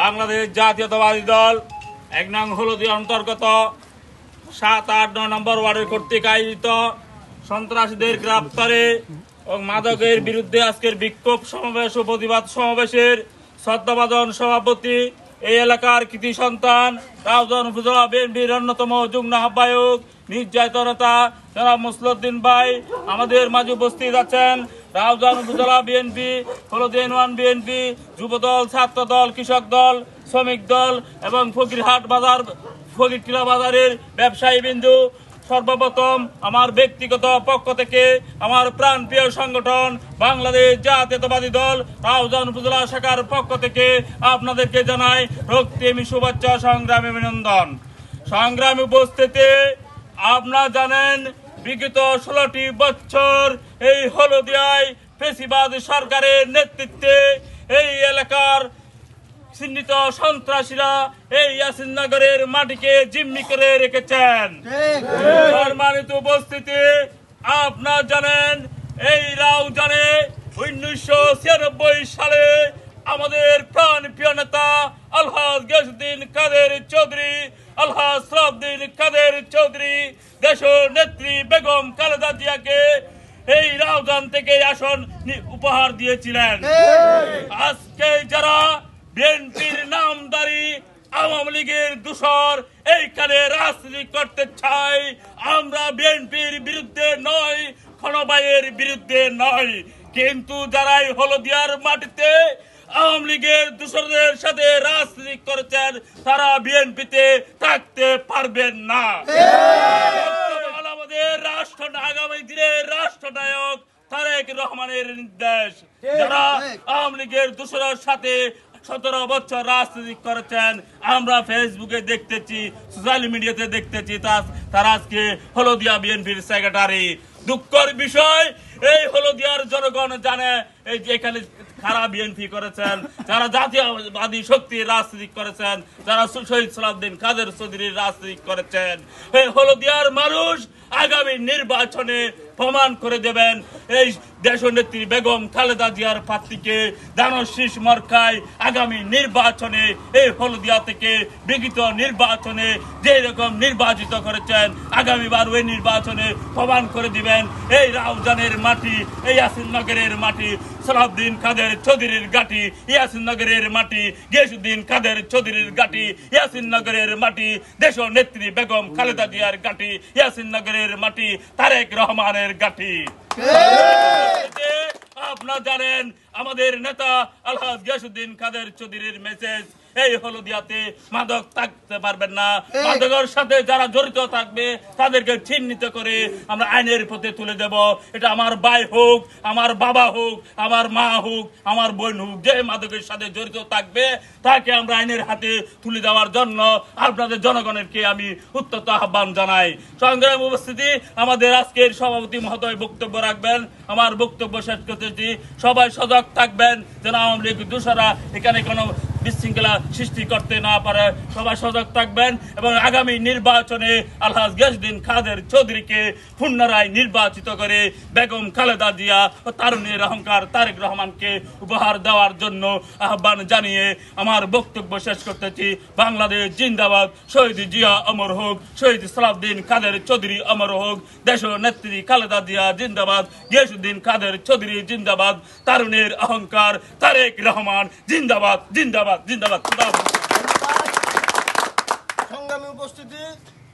বাংলাদেশ জাতীয়তাবাদী দল, এক নং হলদি অন্তর্গত, সাত আট নয় নম্বর ওয়ার্ডের কর্তৃক আয়োজিত সন্ত্রাসীদের গ্রেপ্তারে ও মাদকের বিরুদ্ধে আজকের বিক্ষোভ সমাবেশ ও প্রতিবাদ সমাবেশের শ্রদ্ধাভাজন সভাপতি এই এলাকার কৃতি সন্তান, রাউজান উপজেলা বিএনপির অন্যতম যুগ্ম আহ্বায়ক নির্যাতনতা জনাব মুসলুদ্দিন ভাই। আমাদের মাঝে উপস্থিত আছেন রাউজান উপজেলা বিএনপি হলদিন ওয়ান বিএনপি যুবদল ছাত্র দল কৃষক দল, শ্রমিক দল এবং ফকিরহাট বাজার, ফকিরটিলা বাজারের ব্যবসায়ী বিন্দু। সর্বপ্রথম আমার ব্যক্তিগত পক্ষ থেকে আমার প্রাণপ্রিয় সংগঠন বাংলাদেশ জাতীয়তাবাদী দল রাউজান উপজেলা শাখার পক্ষ থেকে আপনাদেরকে জানাই রক্তিম শুভেচ্ছা, সংগ্রামী অভিনন্দন। সংগ্রামী উপস্থিতি, আপনারা জানেন বিগত ষোলোটি বছর এই হলদিয়ায় ফেসিবাদ সরকারের নেতৃত্বে এই এলাকার চিহ্নিত সন্ত্রাসীরা এই ইয়াসিননগরের মাটিকে জিম্মি করে রেখেছেন। সম্মানিত উপস্থিতি আপনারা জানেন এই রাও জানে উনিশশো ছিয়ানব্বই সালে আমাদের প্রাণ প্রিয় নেতা আলহাজ গেসুদ্দিন কাদের চৌধুরী আলহাজ সরাবদ্দিন কাদের চৌধুরী দেশ নেত্রী বেগম খালেদা জিয়াকে এই রাউজান থেকে আসন উপহার দিয়েছিলেন। আজকে যারা বিএনপির নামদারি আওয়ামী লীগের দূষর এইখানে রাজনীতি করতে চাই আমরা বিএনপির বিরুদ্ধে নয় ক্ষণবাইয়ের বিরুদ্ধে নয়। কিন্তু যারাই হলদিয়ার মাটিতে আওয়ামী লীগের দূষরদের সাথে রাজনীতি করেছেন তারা বিএনপিতে থাকতে পারবেন না। রাষ্ট্র আগামী দিনের রাষ্ট্রনায়ক তারেক রহমানের নির্দেশ। যারা আওয়ামী লীগের দূষরের সাথে সতেরো বছর রাজনীতি করেছেন আমরা ফেসবুকে দেখতেছি সোশ্যাল মিডিয়াতে দেখতেছি তারা আজকে হলদিয়া বিএনপির সেক্রেটারি। দুঃখের বিষয়। এই হলদিয়ার জনগণ জানে এই যে এখানে খারাপ বিএনপি করেছেন, যারা জাতীয়বাদী শক্তি রাজনীতি করেছেন, যারা শহীদ সালাউদ্দিন কাদের চৌধুরীর রাজনীতি করেছেন। এই হলদিয়ার মানুষ আগামী নির্বাচনে প্রমাণ করে দেবেন। এই দেশনেত্রী বেগম খালেদা জিয়ার প্রার্থীকে দানশীষ মরকায় আগামী নির্বাচনে এই হলদিয়া থেকে বিগত নির্বাচনে যে রকম নির্বাচিত করেছেন, আগামীবার ওই নির্বাচনে প্রমাণ করে দিবেন এই রাউজানের মাটি, এই ইয়াসিননগরের মাটি, সালাউদ্দিন কাদের চৌধুরীর গাটি ইয়াসিননগরের মাটি, গিয়াসুদ্দিন কাদের চৌধুরীর গাটি ইয়াসিননগরের মাটি দেশ নেত্রী বেগম খালেদা জিয়ার গাটি ইয়াসিননগরের মাটি, তারেক রহমানের গাটি। আপনারা জানেন আমাদের নেতা আলহাজ গিয়াসুদ্দিন খাদের চৌধুরীর মেসেজ এই হলদিয়াতে মাদক থাকতে পারবেন না। মাদকের সাথে যারা জড়িত থাকবে তাদেরকে চিহ্নিত করে আমরা আইনের পথে তুলে দেব। এটা আমার ভাই হোক আমার বাবা হোক আমার মা হোক আমার বোন হোক যে মাদকের সাথে জড়িত থাকবে তাকে আমরা আইনের হাতে তুলে দেওয়ার জন্য আপনাদের জনগণেরকে আমি উত্তত আহ্বান জানাই। সংগ্রাম উপস্থিতি আমাদের আজকের সভাপতি মহোদয় বক্তব্য রাখবেন। আমার বক্তব্য শেষ করতেছি। সবাই সজাগ থাকবেন। যেন আওয়ামী লীগ দোষরা এখানে কোনো বিশৃঙ্খলা সৃষ্টি করতে না পারে। সবাই সজাগ থাকবেন এবং আগামী নির্বাচনে আলহাজ গেসদিন খাদের চৌধুরীকে পুনরায় নির্বাচিত করে বেগম খালেদা জিয়া ও তারুণের অহংকার তারেক রহমানকে উপহার দেওয়ার জন্য আহ্বান জানিয়ে আমার বক্তব্য শেষ করতেছি। বাংলাদেশ জিন্দাবাদ, শহীদ জিয়া অমর হোক, শহীদ সালাউদ্দিন কাদের চৌধুরী অমর হোক, দেশ নেত্রী খালেদা জিয়া জিন্দাবাদ গিয়াসুদ্দিন কাদের চৌধুরী জিন্দাবাদ, তারুণের অহংকার তারেক রহমান জিন্দাবাদ জিন্দাবাদ। জিন্দাবাদ খুদা হাফেজ। সংগ্রামী উপস্থিতি